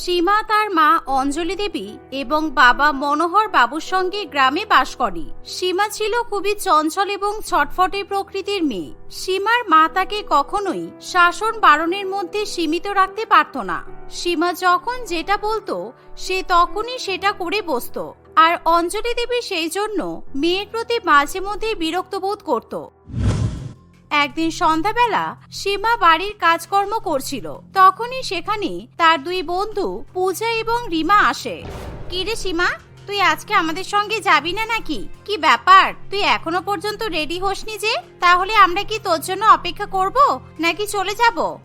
সীমা তার মা অঞ্জলি দেবী এবং বাবা মনোহর বাবুর সঙ্গে গ্রামে বাস করে। সীমা ছিল খুবই চঞ্চল এবং ছটফটে প্রকৃতির মেয়ে। সীমার মা তাকে কখনোই শাসন বারণের মধ্যে সীমিত রাখতে পারত না। সীমা যখন যেটা বলতো, সে তখনই সেটা করে বসতো। আর অঞ্জলি দেবী সেই জন্য মেয়ের প্রতি মাঝে মধ্যে বিরক্ত বোধ করত। একদিন সন্ধ্যাবেলা সীমা বাড়ির কাজকর্ম করছিল। তখনই সেখানে তার দুই বন্ধু পূজা এবং রিমা আসে। কিরে সীমা, তুই আজকে আমাদের সঙ্গে যাবি না নাকি? কি ব্যাপার? তুই এখনও পর্যন্ত রেডি হসনি যে? তাহলে আমরা কি তোর জন্য অপেক্ষা করব নাকি চলে যাব?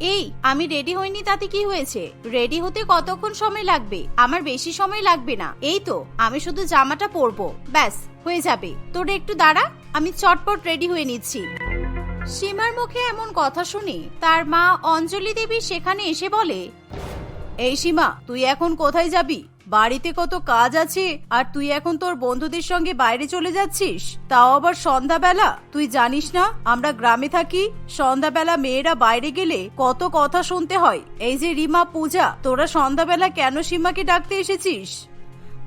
এই, আমি রেডি হইনি তাতে কি হয়েছে? রেডি হতে কতক্ষণ সময় লাগবে? আমার বেশি সময় লাগবে না। এই তো, আমি শুধু জামাটা পরবো। ব্যাস, হয়ে যাবে। তোর একটু দাঁড়া, আমি চটপট রেডি হয়ে নিচ্ছি। সীমার মুখে এমন কথা শুনে তার মা অঞ্জলি দেবী সেখানে এসে বলে, এই সীমা, তুই এখন কোথায় যাবি? বাড়িতে কত কাজ আছে, আর তুই এখন তোর বন্ধুদের সঙ্গে বাইরে চলে যাচ্ছিস? তাও আবার সন্ধ্যাবেলা? তুই জানিস না, আমরা গ্রামে থাকি, সন্ধ্যাবেলা মেয়েরা বাইরে গেলে কত কথা শুনতে হয়। এই যে রিমা পূজা, তোরা সন্ধ্যাবেলা কেন সীমাকে ডাকতে এসেছিস?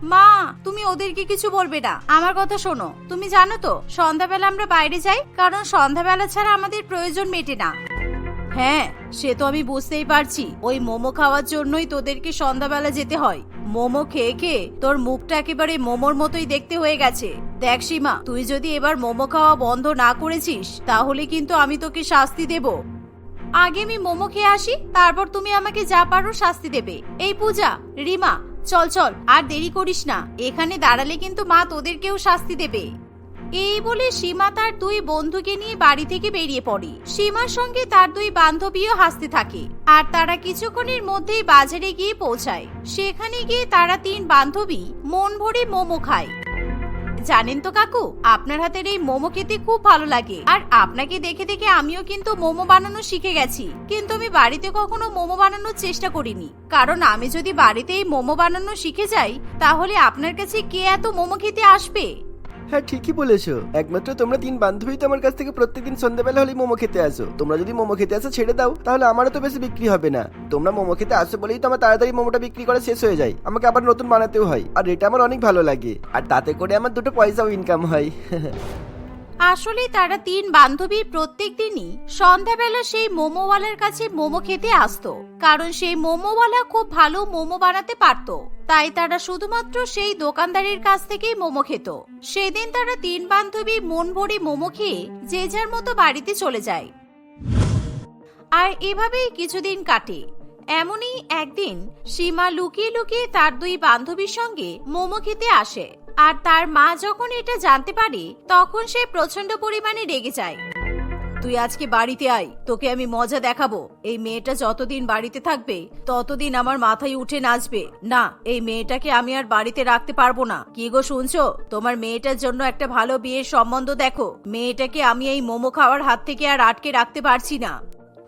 মা, তুমি ওদেরকে কিছু বলবে না। আমার কথা শোনো। তুমি জানো তো, সন্ধ্যাবেলা আমরা বাইরে যাই, কারণ সন্ধ্যাবেলা ছাড়া আমাদের প্রয়োজন মেটে না। হ্যাঁ সে তো আমি বুঝতেই পারছি। ওই মোমো খাওয়ার জন্যই তোদেরকে সন্ধ্যাবেলা যেতে হয়। মোমো খেয়ে খেয়ে তোর মুখটা একেবারে মোমোর মতোই দেখতে হয়ে গেছে। দেখ সীমা, তুই যদি এবার মোমো খাওয়া বন্ধ না করেছিস, তাহলে কিন্তু আমি তোকে শাস্তি দেব। আগে আমি মোমো খেয়ে আসি, তারপর তুমি আমাকে যা পারো শাস্তি দেবে। এই পূজা, রিমা চল চল, আর দেরি করিস না। এখানে দাঁড়ালে কিন্তু মা তোদেরকেও শাস্তি দেবে। এই বলে সীমা তার দুই বন্ধুকে নিয়ে বাড়ি থেকে বেরিয়ে পড়ে। সীমার সঙ্গে তার দুই বান্ধবীও হাসতে থাকে। আর তারা কিছুক্ষণের মধ্যেই বাজারে গিয়ে পৌঁছায়। সেখানে গিয়ে তারা তিন বান্ধবী মন ভরে মোমো খায়। জানেন তো কাকু? আপনার হাতের এই মোমো খেতে খুব ভালো লাগে। আর আপনাকে দেখে দেখে আমিও কিন্তু মোমো বানানো শিখে গেছি। কিন্তু আমি বাড়িতে কখনো মোমো বানানোর চেষ্টা করিনি। কারণ আমি যদি বাড়িতে এই মোমো বানানো শিখে যাই, তাহলে আপনার কাছে কে এত মোমো খেতে আসবে? হ্যাঁ ঠিকই বলেছ। একমাত্র তোমরা তিন বান্ধবী তো আমার কাছ থেকে প্রত্যেকদিন সন্ধ্যাবেলা হলেই মোমো খেতে আসো। তোমরা যদি মোমো খেতে আসো, ছেড়ে দাও, তাহলে আমারও তো বেশি বিক্রি হবে না। তোমরা মোমো খেতে আসো বলেই তো আমার তাড়াতাড়ি মোমোটা বিক্রি করা শেষ হয়ে যায়। আমাকে আবার নতুন বানাতেও হয়। আর এটা আমার অনেক ভালো লাগে। আর তাতে করে আমার দুটো পয়সাও ইনকাম হয়। আসলে তারা তিন বান্ধবী প্রত্যেক দিনই সন্ধ্যাবেলা সেই মোমোওয়ালার কাছে মোমো খেতে আসতো। কারণ সেই মোমোওয়ালা খুব ভালো মোমো বানাতে পারত। তাই তারা শুধুমাত্র সেই দোকানদারের কাছ থেকেই মোমো খেত। সেদিন তারা তিন বান্ধবী মন ভরে মোমো খেয়ে যে যার মতো বাড়িতে চলে যায়। আর এভাবেই কিছুদিন কাটে। এমনই একদিন সীমা লুকিয়ে লুকিয়ে তার দুই বান্ধবীর সঙ্গে মোমো খেতে আসে। আর তার মা যখন এটা জানতে পারে, তখন সে প্রচণ্ড পরিমাণে রেগে যায়। তুই আজকে বাড়িতে আয়, তোকে আমি মজা দেখাবো। এই মেয়েটা যতদিন বাড়িতে থাকবে, ততদিন আমার মাথায় উঠে নাচবে। না, এই মেয়েটাকে আমি আর বাড়িতে রাখতে পারব না। কি গো শুনছো? তোমার মেয়েটার জন্য একটা ভালো বিয়ের সম্বন্ধ দেখো। মেয়েটাকে আমি এই মোমো খাওয়ার হাত থেকে আর আটকে রাখতে পারছি না।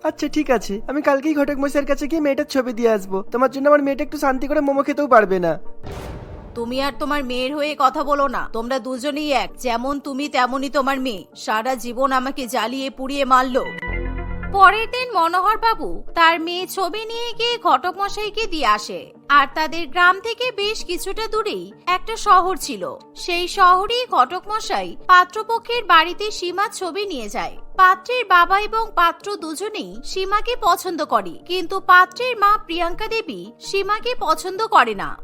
আচ্ছা ঠিক আছে। আমি কালকেই ঘটক মশাইয়ের কাছে গিয়ে মেয়েটার ছবি দিয়ে আসব। তোমার জন্য আমার মেয়েটা একটু শান্তি করে মোমো খেতেও পারবে না। তুমি আর তোমার মেয়ের হয়ে কথা বলো না। তোমরা দুজনেই এক। যেমন তুমি, তেমনই তোমার মেয়ে। সারা জীবন আমাকে জ্বালিয়ে পুড়িয়ে মারলো। পরের দিন মনোহর বাবু তার মেয়ে ছবি নিয়ে গিয়ে ঘটক মশাইকে দিয়ে আসে। আর তাদের গ্রাম থেকে বেশ কিছুটা দূরেই একটা শহর ছিল। সেই শহরেই ঘটক মশাই পাত্রপক্ষের বাড়িতে সীমার ছবি নিয়ে যায়। পাত্রের বাবা এবং পাত্র দুজনেই সীমাকে পছন্দ করে। কিন্তু পাত্রের মা প্রিয়াঙ্কা দেবী সীমাকে পছন্দ করে না।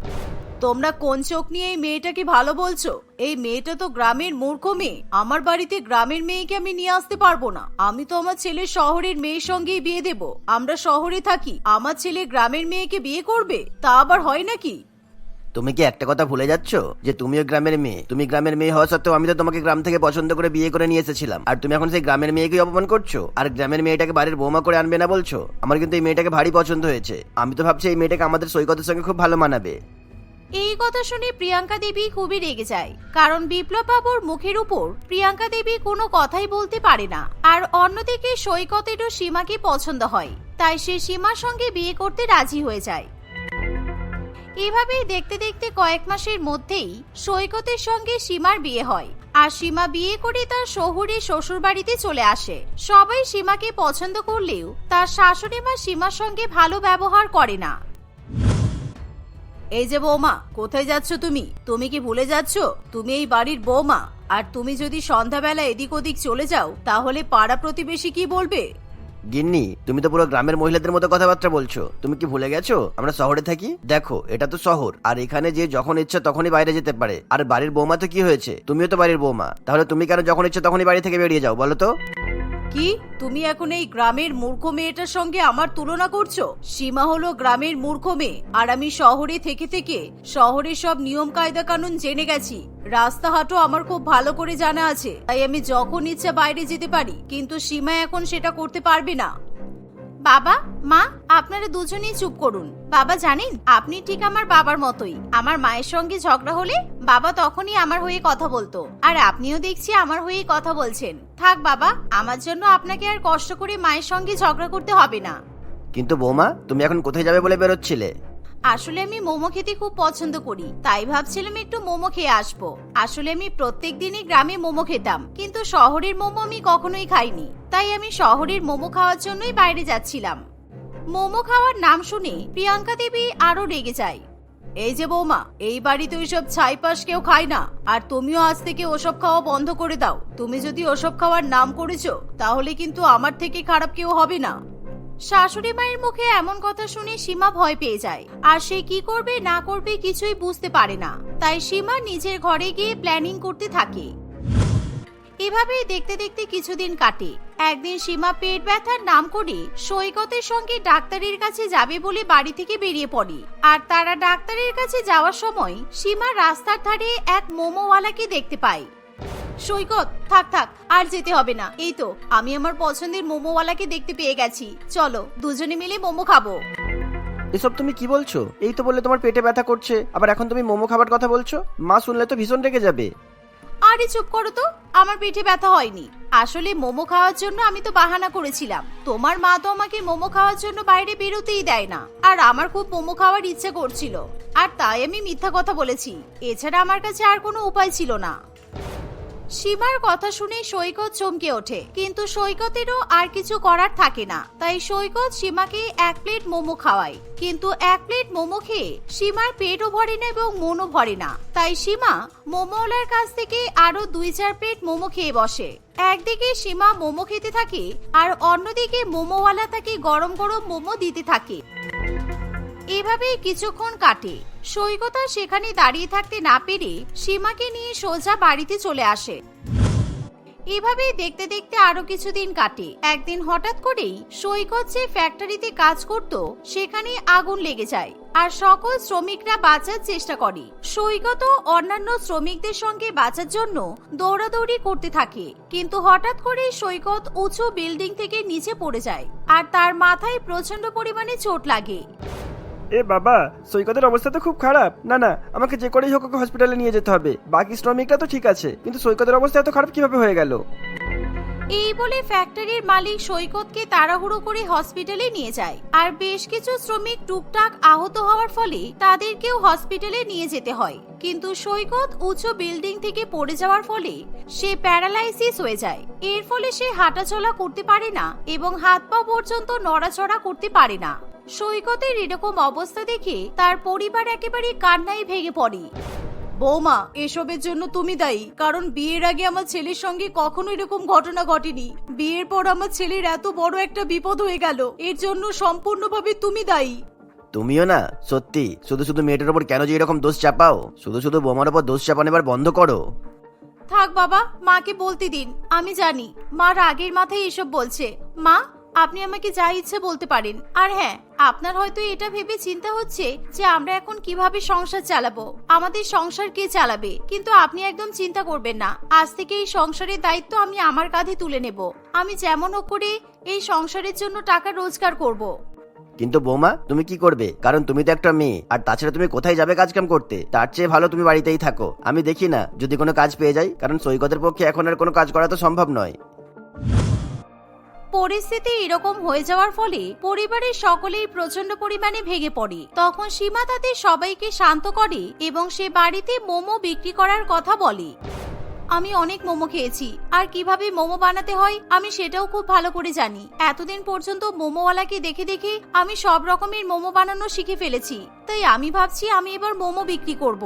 তোমরা কোন চোখ নিয়ে এই মেয়েটাকে ভালো বলছো? এই মেয়েটা তো গ্রামের মূর্খ মেয়ে। আমার বাড়িতে গ্রামের মেয়েকে আমি নিয়ে আসতে পারব না। আমি তো আমার ছেলে শহরের মেয়ের সঙ্গেই বিয়ে দেব। আমরা শহরে থাকি। আমার ছেলে গ্রামের মেয়েকে বিয়ে করবে? তা আবার হয় নাকি? তুমি কি একটা কথা ভুলে যাচ্ছ? যে তুমিও গ্রামের মেয়ে। তুমি গ্রামের মেয়ে হওয়া সত্ত্বেও আমি তো তোমাকে গ্রাম থেকে পছন্দ করে বিয়ে করে নিয়ে এসেছিলাম। আর তুমি এখন সেই গ্রামের মেয়েকে অপমান করছ? আর গ্রামের মেয়েটাকে বাড়ির বৌমা করে আনবে না বলছো? আমার কিন্তু এই মেয়েটাকে ভারী পছন্দ হয়েছে। আমি তো ভাবছি এই মেয়েটাকে আমাদের সৈকতের সঙ্গে খুব ভালো মানাবে। এই কথা শুনে প্রিয়াঙ্কা দেবী খুবই রেগে যায়। কারণ বিপ্লব বাবুর মুখের উপর প্রিয়াঙ্কা দেবী কোনো কথাই বলতে পারে না। আর অন্যদিকে সৈকতেরও সীমাকে পছন্দ হয়, তাই সে সীমার সঙ্গে বিয়ে করতে রাজি হয়ে যায়। এভাবেই দেখতে দেখতে কয়েক মাসের মধ্যেই সৈকতের সঙ্গে সীমার বিয়ে হয়। আর সীমা বিয়ে করে তার শহুরে শ্বশুর বাড়িতে চলে আসে। সবাই সীমাকে পছন্দ করলেও তার শাশুড়ি মা সীমার সঙ্গে ভালো ব্যবহার করে না। এই যে বৌমা, কোথায় যাচ্ছ তুমি? তুমি কি ভুলে যাচ্ছ? তুমি এই বাড়ির বৌমা। আর তুমি যদি সন্ধ্যাবেলা এদিক ওদিক চলে যাও, তাহলে পাড়া প্রতিবেশী কি বলবে? গিন্নি, তুমি তো পুরো গ্রামের মহিলাদের মতো কথাবার্তা বলছো। তুমি কি ভুলে গেছো? আমরা শহরে থাকি? দেখো, এটা তো শহর। আর এখানে যে যখন ইচ্ছা তখনই বাইরে যেতে পারে। আর বাড়ির বৌমা তো কি হয়েছে? তুমিও তো বাড়ির বৌমা। তাহলে তুমি কেন যখন ইচ্ছা তখনই বাড়ি থেকে বেরিয়ে যাও, বলো তো? কি? তুমি এখন এই গ্রামের মূর্খ মেয়েটার সঙ্গে আমার তুলনা করছ? সীমা হলো গ্রামের মূর্খ মেয়ে। আর আমি শহরে থেকে থেকে শহরের সব নিয়ম কায়দা কানুন জেনে গেছি। রাস্তাঘাটও আমার খুব ভালো করে জানা আছে। তাই আমি যখন ইচ্ছা বাইরে যেতে পারি, কিন্তু সীমা এখন সেটা করতে পারবে না। বাবা, মা, আপনারা দুজনেই চুপ করুন। বাবা জানেন, আপনি ঠিক আমার বাবার মতোই। আমার মায়ের সঙ্গে ঝগড়া হলে বাবা তখনই আমার হয়ে কথা বলতো। আর আপনিও দেখছি আমার হয়ে কথা বলছেন। থাক বাবা, আমার জন্য আপনাকে আর কষ্ট করে মায়ের সঙ্গে ঝগড়া করতে হবে না। কিন্তু বৌমা, তুমি এখন কোথায় যাবে বলে বেরোচ্ছিলে? আসলে আমি মোমো খেতে খুব পছন্দ করি, তাই ভাবছিলাম একটু মোমো খেয়ে আসব। আসলে আমি প্রত্যেক দিনই গ্রামে মোমো খেতাম, কিন্তু শহরের মোমো আমি কখনোই খাইনি, তাই আমি শহরের মোমো খাওয়ার জন্যই বাইরে যাচ্ছিলাম। মোমো খাওয়ার নাম শুনে প্রিয়াঙ্কা দেবী আরও রেগে যায়। এই যে বৌমা, এই বাড়িতে ওইসব ছাইপাশ কেউ খায় না, আর তুমিও আজ থেকে ওসব খাওয়া বন্ধ করে দাও। তুমি যদি ওসব খাওয়ার নাম করেছ, তাহলে কিন্তু আমার থেকে খারাপ কেউ হবে না। শাশুড়ি মায়ের মুখে এমন কথা শুনে সীমা ভয় পেয়ে যায়। আর সে কি করবে, না করবে কিছুই বুঝতে পারে না। তাই সীমা নিজের ঘরে গিয়ে প্ল্যানিং করতে থাকে। এভাবেই দেখতে দেখতে কিছুদিন কাটে। একদিন সীমা পেট ব্যথার নাম করে সৈকতের সঙ্গে ডাক্তারের কাছে যাবে বলে বাড়ি থেকে বেরিয়ে পড়ে। আর তারা ডাক্তারের কাছে যাওয়ার সময় সীমা রাস্তার ধারে এক মোমোওয়ালাকে দেখতে পায়। সৈকত থাক থাক আর যেতে হবে না। এই তো আমি আমার পছন্দের মোমোওয়ালাকে দেখতে পেয়ে গেছি। চলো দুজনে মিলে মোমো খাব। এসব তুমি কি বলছো? এই তো বললে তোমার পেটে ব্যথা করছে আবার এখন তুমি মোমো খাবার কথা বলছো? মা শুনলে তো ভীষণ রেগে যাবে। আরে চুপ করো তো আমার পেটে ব্যথা হয়নি। আসলে মোমো খাওয়ার জন্য আমি তো বাহানা করেছিলাম। তোমার মা তো আমাকে মোমো খাওয়ার জন্য বাইরে বেরোতেই দেয় না। আর আমার খুব মোমো খাওয়ার ইচ্ছে করছিল। আর তাই আমি মিথ্যা কথা বলেছি। এছাড়া আমার কাছে আর কোনো উপায় ছিল না। সীমার কথা শুনে সৈকত চমকে ওঠে। কিন্তু সৈকতেরও আর কিছু করার থাকে না। তাই সৈকত সীমাকে এক প্লেট মোমো খাওয়ায়। কিন্তু এক প্লেট মোমো খেয়ে সীমার পেটও ভরে না এবং মনও ভরে না। তাই সীমা মোমোওয়ালার কাছ থেকে আরও দুই চার প্লেট মোমো খেয়ে বসে। একদিকে সীমা মোমো খেতে থাকে আর অন্যদিকে মোমোওয়ালা তাকে গরম গরম মোমো দিতে থাকে। এভাবেই কিছুক্ষণ কাটে। সৈকত সেখানে দাঁড়িয়ে থাকতে না পেরে সীমাকে নিয়ে সোজা বাড়িতে চলে আসে। এভাবেই দেখতে দেখতে আরও কিছুদিন কাটে। একদিন হঠাৎ করেই সৈকত যে ফ্যাক্টরিতে কাজ করত, সেখানে আগুন লেগে যায় আর সকল শ্রমিকরা বাঁচার চেষ্টা করে। সৈকত অন্যান্য শ্রমিকদের সঙ্গে বাঁচার জন্য দৌড়াদৌড়ি করতে থাকে। কিন্তু হঠাৎ করে সৈকত উঁচু বিল্ডিং থেকে নিচে পড়ে যায় আর তার মাথায় প্রচণ্ড পরিমাণে চোট লাগে। এ বাবা, সৈকতের অবস্থা তো খুব খারাপ। না না, আমাকে যে করেই হোক হসপিটালে নিয়ে যেতে হবে। বাকি শ্রমিকরা তো ঠিক আছে, কিন্তু সৈকতের অবস্থা এত খারাপ কীভাবে হয়ে গেল? এই বলে ফ্যাক্টরির মালিক সৈকতকে তাড়াহুড়ো করে হসপিটালে নিয়ে যায়। আর বেশ কিছু শ্রমিক টুকটাক আহত হওয়ার ফলে তাদেরকেও হসপিটালে নিয়ে যেতে হয়। কিন্তু সৈকত উঁচু বিল্ডিং থেকে পড়ে যাওয়ার ফলে সে প্যারালাইসিস হয়ে যায়। এর ফলে সে হাঁটাচলা করতে পারে না এবং হাত পা পর্যন্ত নড়াচড়া করতে পারে না। সৈকতের এরকম অবস্থা দেখে তার পরিবার একেবারে কান্নায় ভেঙে পড়ে। বৌমা এসবের জন্য তুমি দায়ী কারণ বিয়ের আগে আমার ছেলের সঙ্গে কখনো এরকম ঘটনা ঘটেনি। বিয়ের পর আমার ছেলের এত বড় একটা বিপদ হয়ে গেল এর জন্য সম্পূর্ণভাবে তুমি দায়ী। তুমিও না সত্যি শুধু শুধু মেয়েটার উপর কেন যে এরকম দোষ চাপাও? শুধু শুধু বোমার উপর দোষ চাপানো এবার বন্ধ করো। থাক বাবা মাকে বলতে দিন আমি জানি মা রাগের মাথায় এসব বলছে। মা আপনি আমাকে যা ইচ্ছে বলতে পারেন। আর হ্যাঁ আপনার হয়তো এটা ভেবে চিন্তা হচ্ছে যে আমরা এখন কীভাবে সংসার চালাবো। আমাদের সংসার কে চালাবে? কিন্তু আপনি একদম চিন্তা করবেন না। আজ থেকে এই সংসারের দায়িত্ব আমি আমার কাঁধে তুলে নেব। আমি যেমন হোক করে এই সংসারের জন্য টাকা রোজগার করব। কিন্তু বৌমা, তুমি কি করবে? কারণ তুমি তো একটা মেয়ে। আর তাছাড়া তুমি কোথায় যাবে কাজ কাম করতে? তার চেয়ে ভালো তুমি বাড়িতেই থাকো। আমি দেখি না, যদি কোনো কাজ পেয়ে যাই। কারণ সৈকতের পক্ষে এখন আর কোনো কাজ করা তো সম্ভব নয়। পরিস্থিতি এরকম হয়ে যাওয়ার ফলে পরিবারের সকলেই প্রচণ্ড পরিমাণে ভেঙে পড়ে। তখন সীমা তাদের সবাইকে শান্ত করে এবং সে বাড়িতে মোমো বিক্রি করার কথা বলে। আমি অনেক মোমো খেয়েছি, আর কীভাবে মোমো বানাতে হয় আমি সেটাও খুব ভালো করে জানি। এতদিন পর্যন্ত মোমোওয়ালাকে দেখে দেখে আমি সব রকমের মোমো বানানো শিখে ফেলেছি, তাই আমি ভাবছি আমি এবার মোমো বিক্রি করব।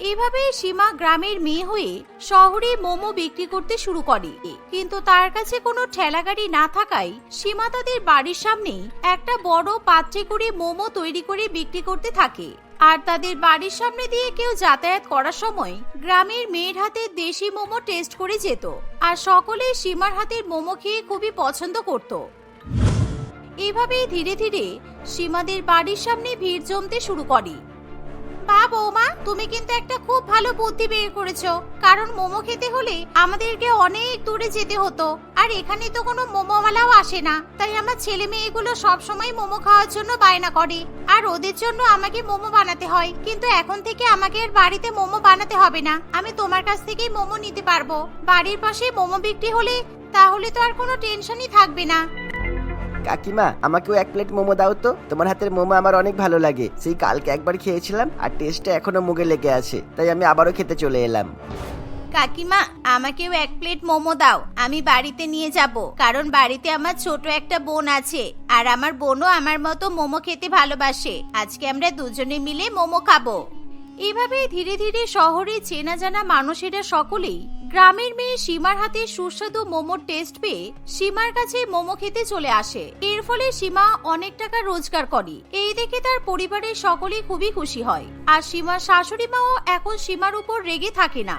এভাবে সীমা গ্রামের মেয়ে হয়ে শহরে মোমো বিক্রি করতে শুরু করে। কিন্তু তার কাছে কোনো ঠেলাগাড়ি না থাকায় সীমা তাদের বাড়ির সামনেই একটা বড় পাত্রে করে মোমো তৈরি করে বিক্রি করতে থাকে। আর তাদের বাড়ির সামনে দিয়ে কেউ যাতায়াত করার সময় গ্রামের মেয়ের হাতে দেশি মোমো টেস্ট করে যেত। আর সকলে সীমার হাতের মোমো খেয়ে খুবই পছন্দ করত। এভাবেই ধীরে ধীরে সীমাদের বাড়ির সামনে ভিড় জমতে শুরু করে। বা বৌমা, তুমি কিন্তু একটা খুব ভালো বুদ্ধি বের করেছ। কারণ মোমো খেতে হলে আমাদেরকে অনেক দূরে যেতে হতো। আর এখানে তো কোনো মোমোওয়ালাও আসে না। তাই আমার ছেলে মেয়েগুলো সব সময় মোমো খাওয়ার জন্য বায়না করে। আর ওদের জন্য আমাকে মোমো বানাতে হয়। কিন্তু এখন থেকে আমাকে আর বাড়িতে মোমো বানাতে হবে না। আমি তোমার কাছ থেকেই মোমো নিতে পারব। বাড়ির পাশে মোমো বিক্রি হলে তাহলে তো আর কোনো টেনশনই থাকবে না। কাকিমা, আমাকেও এক প্লেট মোমো দাও তো। তোমার হাতের মোমো আমার অনেক ভালো লাগে। সেই কালকে একবার খেয়েছিলাম আর টেস্টটা এখনও মুখে লেগে আছে। তাই আমি আবারও খেতে চলে এলাম। কাকিমা, আমাকেও এক প্লেট মোমো দাও। আমি বাড়িতে নিয়ে যাব। কারণ বাড়িতে আমার ছোট একটা বোন আছে। আর আমার বোনও আমার মতো মোমো খেতে ভালোবাসে। আজকে আমরা দুজনে মিলে মোমো খাব। এভাবে ধীরে ধীরে শহরে চেনা জানা মানুষেরা সকলেই গ্রামের মেয়ে সীমার হাতে সুস্বাদু মোমোর টেস্ট পেয়ে সীমার কাছে মোমো খেতে চলে আসে। এর ফলে সীমা অনেক টাকা রোজগার করে। এই দেখে তার পরিবারের সকলেই খুবই খুশি হয়। আর সীমার শাশুড়ি মাও এখন সীমার উপর রেগে থাকে না।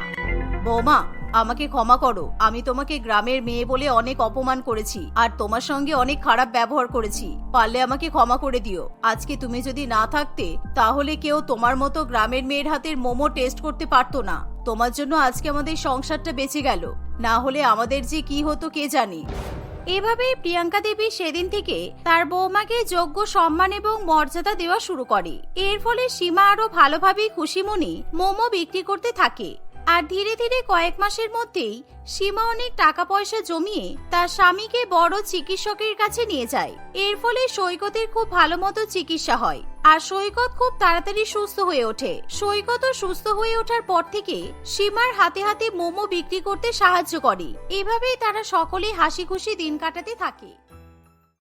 বৌমা আমাকে ক্ষমা করো। আমি তোমাকে গ্রামের মেয়ে বলে অনেক অপমান করেছি আর তোমার সঙ্গে অনেক খারাপ ব্যবহার করেছি। পারলে আমাকে ক্ষমা করে দিও। আজকে তুমি যদি না থাকতে, তাহলে কেউ তোমার মতো গ্রামের মেয়ের হাতের মোমো টেস্ট করতে পারতো না। তোমার জন্য আজকে আমাদের সংসারটা বেঁচে গেল। না হলে আমাদের যে কি হতো কে জানি। এভাবেই প্রিয়াঙ্কা দেবী সেদিন থেকে তার বৌমাকে যোগ্য সম্মান এবং মর্যাদা দেওয়া শুরু করে। এর ফলে সীমা আরও ভালোভাবেই খুশি মনে মোমো বিক্রি করতে থাকে। আর ধীরে ধীরে কয়েক মাসের মধ্যেই সীমা অনেক টাকা পয়সা জমিয়ে তার স্বামীকে বড় চিকিৎসকের কাছে নিয়ে যায়। এর ফলে সৈকতের খুব ভালো মতো চিকিৎসা হয় আর সৈকত খুব তাড়াতাড়ি সুস্থ হয়ে ওঠে। সৈকত সুস্থ হয়ে ওঠার পর থেকে সীমার হাতে হাতে মোমো বিক্রি করতে সাহায্য করে। এভাবেই তারা সকলে হাসি খুশি দিন কাটাতে থাকে।